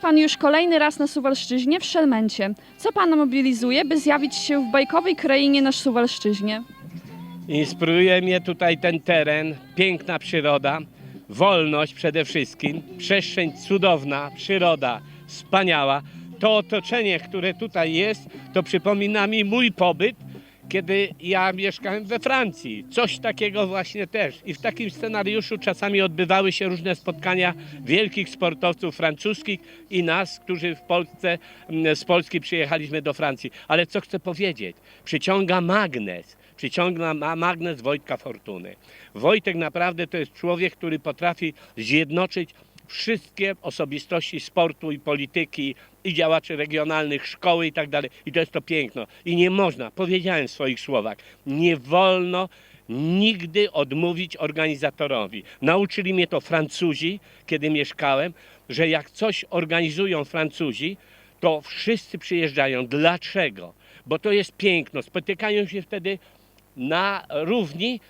pan już kolejny raz na Suwalszczyźnie w Szelmencie. Co pana mobilizuje, by zjawić się w bajkowej krainie na Suwalszczyźnie? Inspiruje mnie tutaj ten teren, piękna przyroda, wolność przede wszystkim, przestrzeń cudowna, przyroda wspaniała. To otoczenie, które tutaj jest, to przypomina mi mój pobyt, kiedy ja mieszkałem we Francji. Coś takiego właśnie też. I w takim scenariuszu czasami odbywały się różne spotkania wielkich sportowców francuskich i nas, którzy w Polsce, mm, z Polski przyjechaliśmy do Francji. Ale co chcę powiedzieć? Przyciąga magnes przyciąga ma magnes Wojtka Fortuny. Wojtek naprawdę to jest człowiek, który potrafi zjednoczyć wszystkie osobistości sportu i polityki i działaczy regionalnych, szkoły i tak dalej. I to jest to piękno. I nie można, powiedziałem w swoich słowach, nie wolno nigdy odmówić organizatorowi. Nauczyli mnie to Francuzi, kiedy mieszkałem, że jak coś organizują Francuzi, to wszyscy przyjeżdżają. Dlaczego? Bo to jest piękno. Spotykają się wtedy na równi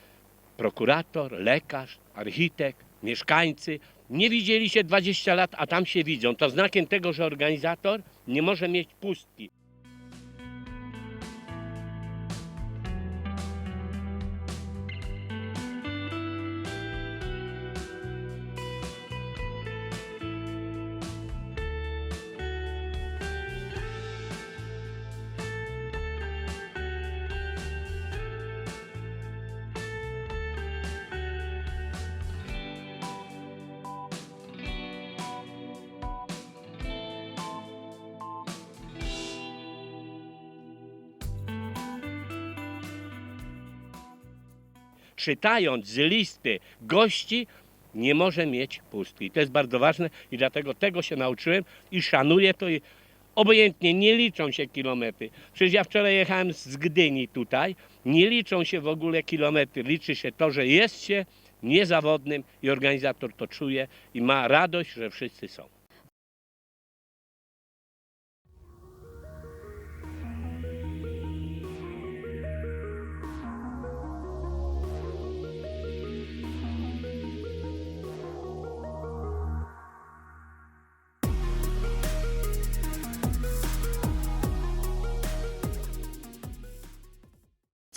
prokurator, lekarz, architekt, mieszkańcy. Nie widzieli się 20 lat, a tam się widzą. To znakiem tego, że organizator nie może mieć pustki. Czytając z listy gości, nie może mieć pustki. To jest bardzo ważne i dlatego tego się nauczyłem i szanuję to. Obojętnie nie liczą się kilometry. Przecież ja wczoraj jechałem z Gdyni tutaj, nie liczą się w ogóle kilometry. Liczy się to, że jest się niezawodnym i organizator to czuje i ma radość, że wszyscy są.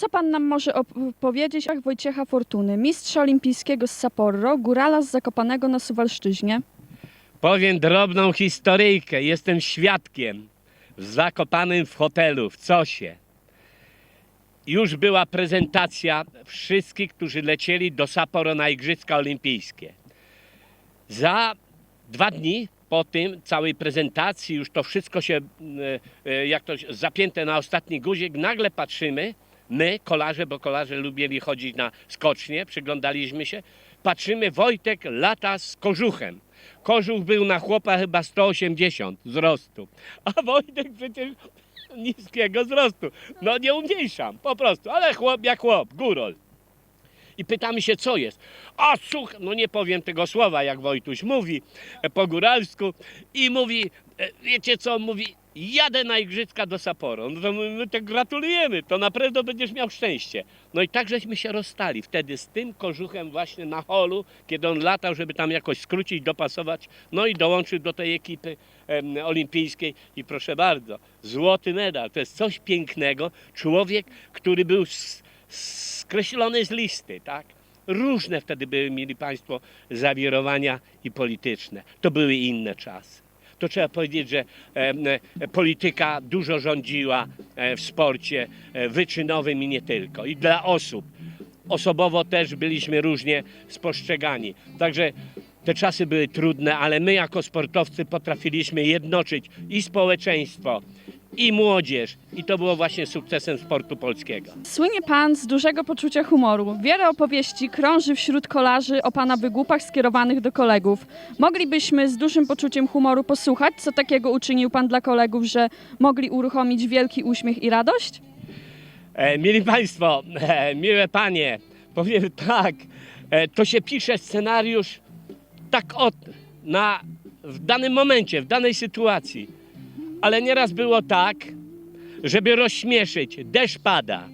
Co pan nam może opowiedzieć o Wojciecha Fortuny, mistrza olimpijskiego z Saporro, górala z Zakopanego na Suwalszczyźnie? Powiem drobną historyjkę. Jestem świadkiem w Zakopanym w hotelu w Cosie. Już była prezentacja wszystkich, którzy lecieli do Sapporo na Igrzyska Olimpijskie. Za dwa dni po tym całej prezentacji, już to wszystko się, e, e, jak to zapięte na ostatni guzik, nagle patrzymy, my, kolarze, bo kolarze lubili chodzić na skocznie, przyglądaliśmy się, patrzymy, Wojtek lata z kożuchem. Kożuch był na chłopa chyba 180 wzrostu, a Wojtek przecież niskiego wzrostu. No nie umniejszam, po prostu, ale chłop jak chłop, górol. I pytamy się, co jest. A słuch, no nie powiem tego słowa, jak Wojtuś mówi e, po góralsku. I mówi, e, wiecie co, mówi, jadę na Igrzyska do Sapporo. No to my, my tak gratulujemy, to naprawdę będziesz miał szczęście. No i tak żeśmy się rozstali wtedy z tym kożuchem właśnie na holu, kiedy on latał, żeby tam jakoś skrócić, dopasować. No i dołączył do tej ekipy em, olimpijskiej i proszę bardzo, złoty medal. To jest coś pięknego. Człowiek, który był skreślony z listy, tak? Różne wtedy były, mieli Państwo, zawirowania i polityczne. To były inne czasy. To trzeba powiedzieć, że e, polityka dużo rządziła e, w sporcie e, wyczynowym i nie tylko. I dla osób. Osobowo też byliśmy różnie spostrzegani. Także te czasy były trudne, ale my jako sportowcy potrafiliśmy jednoczyć i społeczeństwo, i młodzież. I to było właśnie sukcesem sportu polskiego. Słynie pan z dużego poczucia humoru. Wiele opowieści krąży wśród kolarzy o pana wygłupach skierowanych do kolegów. Moglibyśmy z dużym poczuciem humoru posłuchać, co takiego uczynił pan dla kolegów, że mogli uruchomić wielki uśmiech i radość? E, mili Państwo, e, miłe Panie, powiem tak, e, to się pisze scenariusz tak od, na, w danym momencie, w danej sytuacji. Ale nieraz było tak, żeby rozśmieszyć, deszcz pada.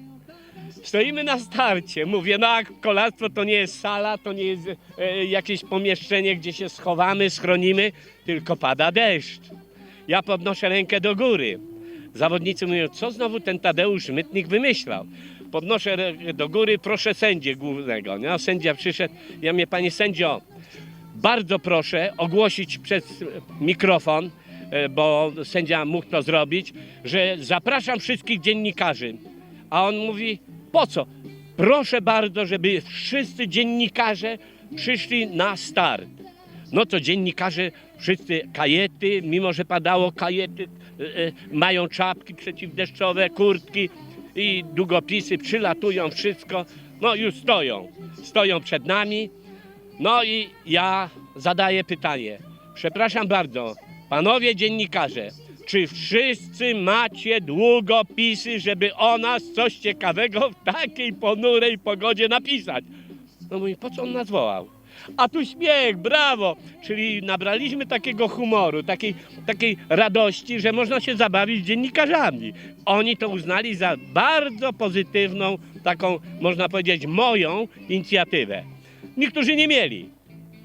Stoimy na starcie. Mówię, no a kolarstwo to nie jest sala, to nie jest e, jakieś pomieszczenie, gdzie się schowamy, schronimy, tylko pada deszcz. Ja podnoszę rękę do góry. Zawodnicy mówią, co znowu ten Tadeusz Mytnik wymyślał. Podnoszę rękę do góry, proszę sędzię głównego. No, sędzia przyszedł, ja mówię, panie sędzio, bardzo proszę ogłosić przez mikrofon, bo sędzia mógł to zrobić, że zapraszam wszystkich dziennikarzy. A on mówi, po co? Proszę bardzo, żeby wszyscy dziennikarze przyszli na start. No to dziennikarze, wszyscy kajety, mimo że padało kajety, e, e, mają czapki przeciwdeszczowe, kurtki i długopisy, przylatują wszystko. No już stoją, stoją przed nami. No i ja zadaję pytanie. Przepraszam bardzo, panowie dziennikarze, czy wszyscy macie długopisy, żeby o nas coś ciekawego w takiej ponurej pogodzie napisać? No mówi, po co on nas wołał? A tu śmiech, brawo! Czyli nabraliśmy takiego humoru, takiej, takiej radości, że można się zabawić dziennikarzami. Oni to uznali za bardzo pozytywną, taką, można powiedzieć, moją inicjatywę. Niektórzy nie mieli.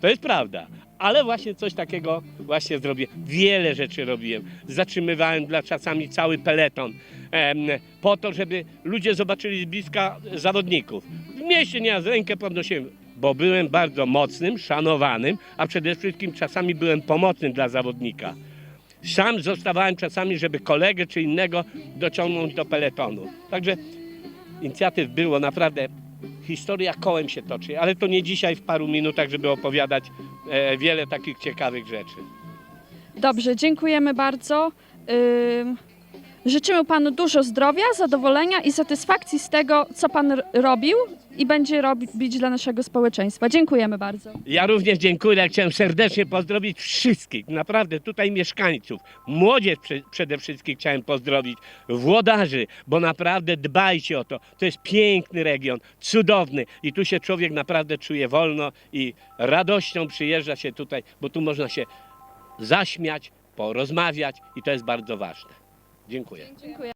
To jest prawda. Ale właśnie coś takiego właśnie zrobię. Wiele rzeczy robiłem. Zatrzymywałem dla czasami cały peleton po to, żeby ludzie zobaczyli z bliska zawodników. W mieście nie z rękę podnosiłem, bo byłem bardzo mocnym, szanowanym, a przede wszystkim czasami byłem pomocnym dla zawodnika. Sam zostawałem czasami, żeby kolegę czy innego dociągnąć do peletonu. Także inicjatyw było naprawdę. Historia kołem się toczy, ale to nie dzisiaj w paru minutach, żeby opowiadać e, wiele takich ciekawych rzeczy. Dobrze, dziękujemy bardzo. Życzymy panu dużo zdrowia, zadowolenia i satysfakcji z tego, co pan robił i będzie robić dla naszego społeczeństwa. Dziękujemy bardzo. Ja również dziękuję. Chciałem serdecznie pozdrowić wszystkich, naprawdę tutaj mieszkańców, młodzież prze, przede wszystkim chciałem pozdrowić, włodarzy, bo naprawdę dbajcie o to. To jest piękny region, cudowny i tu się człowiek naprawdę czuje wolno i radością przyjeżdża się tutaj, bo tu można się zaśmiać, porozmawiać i to jest bardzo ważne. Dziękuję. Dziękuję.